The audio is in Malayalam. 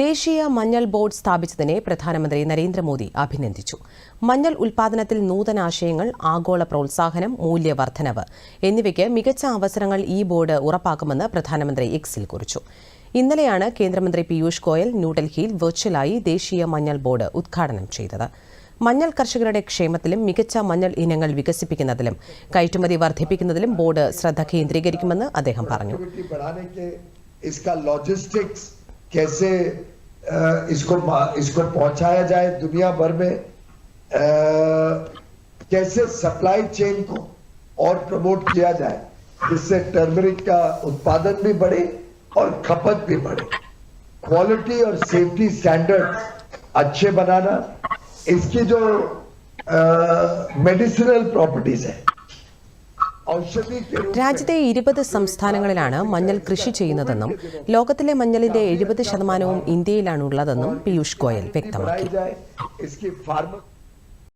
ദേശീയ മഞ്ഞൾ ബോർഡ് സ്ഥാപിച്ചതിനെ പ്രധാനമന്ത്രി നരേന്ദ്രമോദി അഭിനന്ദിച്ചു. മഞ്ഞൾ ഉൽപാദനത്തിൽ നൂതനാശയങ്ങൾ ആഗോള പ്രോത്സാഹനം മൂല്യവർദ്ധനവ് എന്നിവയ്ക്ക് മികച്ച അവസരങ്ങൾ ഈ ബോർഡ് ഉറപ്പാക്കുമെന്ന് പ്രധാനമന്ത്രി എക്സിൽ കുറിച്ചു. ഇന്നലെയാണ് കേന്ദ്രമന്ത്രി പീയൂഷ് ഗോയൽ ന്യൂഡൽഹിയിൽ വെർച്വലായി ദേശീയ മഞ്ഞൾ ബോർഡ് ഉദ്ഘാടനം ചെയ്തത്. മഞ്ഞൾ കർഷകരുടെ ക്ഷേമത്തിലും മികച്ച മഞ്ഞൾ ഇനങ്ങൾ വികസിപ്പിക്കുന്നതിലും കയറ്റുമതി വർദ്ധിപ്പിക്കുന്നതിലും ബോർഡ് ശ്രദ്ധ കേന്ദ്രീകരിക്കുമെന്ന് അദ്ദേഹം പറഞ്ഞു. कैसे इसको इसको पहुँचाया जाए दुनिया भर में कैसे सप्लाई चेन को और प्रमोट किया जाए, जिससे टर्मरिक का उत्पादन भी बढ़े और खपत भी बढ़े। क्वालिटी और सेफ्टी स्टैंडर्ड अच्छे बनाना, इसकी जो मेडिसिनल प्रॉपर्टीज़ है രാജ്യത്തെ ഇരുപത് സംസ്ഥാനങ്ങളിലാണ് മഞ്ഞൾ കൃഷി ചെയ്യുന്നതെന്നും ലോകത്തിലെ മഞ്ഞളിന്റെ എഴുപത് ശതമാനവും ഇന്ത്യയിലാണുള്ളതെന്നും പീയൂഷ് ഗോയൽ വ്യക്തമാക്കി.